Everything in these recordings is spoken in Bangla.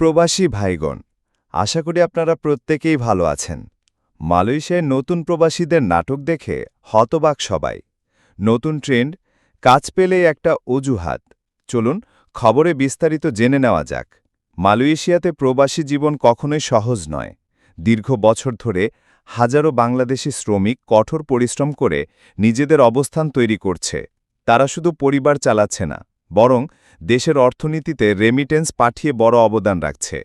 প্রবাসী ভাইগণ, আশা করি আপনারা প্রত্যেকেই ভালো আছেন। মালয়েশিয়ায় নতুন প্রবাসীদের নাটক দেখে হতবাক সবাই। নতুন ট্রেন্ড, কাজ পেলেই একটা অজুহাত। চলুন, খবরে বিস্তারিত জেনে নেওয়া যাক। মালয়েশিয়াতে প্রবাসী জীবন কখনোই সহজ নয়। দীর্ঘ বছর ধরে হাজারো বাংলাদেশি শ্রমিক কঠোর পরিশ্রম করে নিজেদের অবস্থান তৈরি করছে। তারা শুধু পরিবার চালাচ্ছে না বরং দেশের অর্থনীতিতে রেমিটেন্স পাঠিয়ে বড় অবদান রাখছে।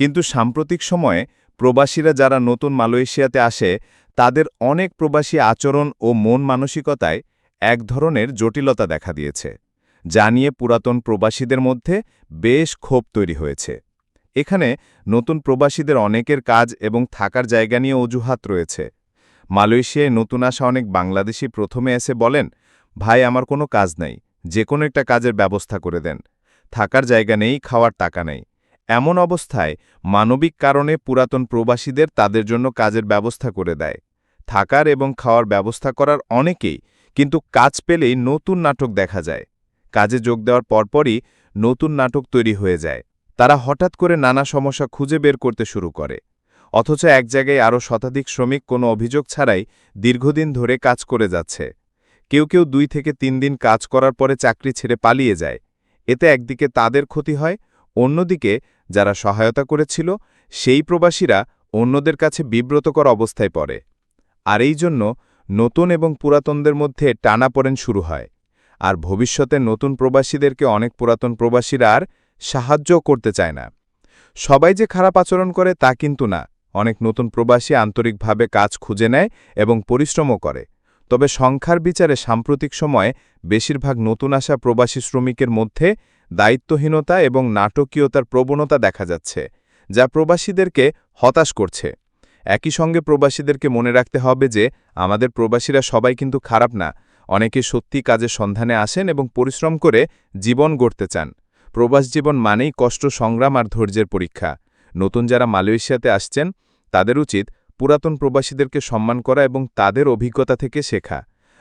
কিন্তু সাম্প্রতিক সময়ে প্রবাসীরা যারা নতুন মালয়েশিয়াতে আসে, তাদের অনেক প্রবাসী আচরণ ও মন মানসিকতায় এক ধরনের জটিলতা দেখা দিয়েছে, যা নিয়ে পুরাতন প্রবাসীদের মধ্যে বেশ ক্ষোভ তৈরি হয়েছে। এখানে নতুন প্রবাসীদের অনেকের কাজ এবং থাকার জায়গা নিয়ে অজুহাত রয়েছে। মালয়েশিয়ায় নতুন আসা অনেক বাংলাদেশি প্রথমে এসে বলেন, ভাই, আমার কোনো কাজ নাই। যে কোনো একটা কাজের ব্যবস্থা করে দেন। থাকার জায়গা নেই, খাওয়ার টাকা নেই। এমন অবস্থায় মানবিক কারণে পুরাতন প্রবাসীদের তাদের জন্য কাজের ব্যবস্থা করে দেয়। থাকার এবং খাওয়ার ব্যবস্থা করার অনেকেই কিন্তু কাজ পেলেই নতুন নাটক দেখা যায়। কাজে যোগ দেওয়ার পরপরই নতুন নাটক তৈরি হয়ে যায়। তারা হঠাৎ করে নানা সমস্যা খুঁজে বের করতে শুরু করে। অথচ এক জায়গায় আরও শতাধিক শ্রমিক কোনো অভিযোগ ছাড়াই দীর্ঘদিন ধরে কাজ করে যাচ্ছে। কেউ কেউ দুই থেকে তিন দিন কাজ করার পরে চাকরি ছেড়ে পালিয়ে যায়। এতে একদিকে তাদের ক্ষতি হয়, অন্যদিকে যারা সহায়তা করেছিল, সেই প্রবাসীরা অন্যদের কাছে বিব্রতকর অবস্থায় পড়ে। আর এই জন্য নতুন এবং পুরাতনদের মধ্যে টানাপোড়েন শুরু হয়। আর ভবিষ্যতে নতুন প্রবাসীদেরকে অনেক পুরাতন প্রবাসীরা আর সাহায্য করতে চায় না। সবাই যে খারাপ আচরণ করে তা কিন্তু না। অনেক নতুন প্রবাসী আন্তরিকভাবে কাজ খুঁজে নেয় এবং পরিশ্রমও করে। তবে সংখ্যার বিচারে সাম্প্রতিক সময়ে বেশিরভাগ নতুন আসা প্রবাসী শ্রমিকের মধ্যে দায়িত্বহীনতা এবং নাটকীয়তার প্রবণতা দেখা যাচ্ছে, যা প্রবাসীদেরকে হতাশ করছে। একই সঙ্গে প্রবাসীদেরকে মনে রাখতে হবে যে, আমাদের প্রবাসীরা সবাই কিন্তু খারাপ না, অনেকে সত্যি কাজের সন্ধানে আসেন এবং পরিশ্রম করে জীবন গড়তে চান। প্রবাস জীবন মানেই কষ্ট, সংগ্রাম আর ধৈর্যের পরীক্ষা। নতুন যারা মালয়েশিয়াতে আসছেন, তাদের উচিত পুরাতন প্রবাসীদেরকে সম্মান করা এবং তাদের অভিজ্ঞতা থেকে শেখা।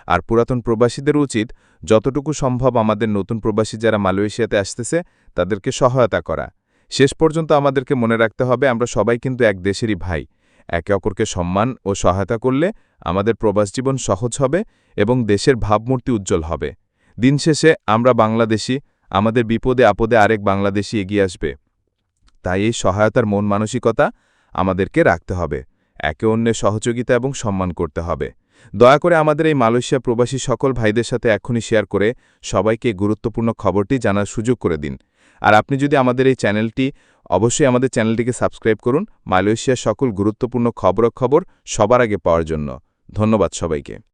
আর পুরাতন প্রবাসীদের উচিত যতটুকু সম্ভব আমাদের নতুন প্রবাসী যারা মালয়েশিয়াতে আসতেছে, তাদেরকে সহায়তা করা। শেষ পর্যন্ত আমাদেরকে মনে রাখতে হবে, আমরা সবাই কিন্তু এক দেশেরই ভাই। একে অপরকে সম্মান ও সহায়তা করলে আমাদের প্রবাস জীবন সহজ হবে এবং দেশের ভাবমূর্তি উজ্জ্বল হবে। দিন শেষে আমরা বাংলাদেশি, আমাদের বিপদে আপদে আরেক বাংলাদেশি এগিয়ে আসবে। তাই এই সহায়তার মন মানসিকতা আমাদেরকে রাখতে হবে। একে অন্যের সহযোগিতা এবং সম্মান করতে হবে। দয়া করে আমাদের এই মালয়েশিয়া প্রবাসী সকল ভাইদের সাথে এখনই শেয়ার করে সবাইকে গুরুত্বপূর্ণ খবরটি জানার সুযোগ করে দিন। আর আপনি যদি আমাদের এই চ্যানেলটি, অবশ্যই আমাদের চ্যানেলটিকে সাবস্ক্রাইব করুন মালয়েশিয়ার সকল গুরুত্বপূর্ণ খবর খবর সবার আগে পাওয়ার জন্য। ধন্যবাদ সবাইকে।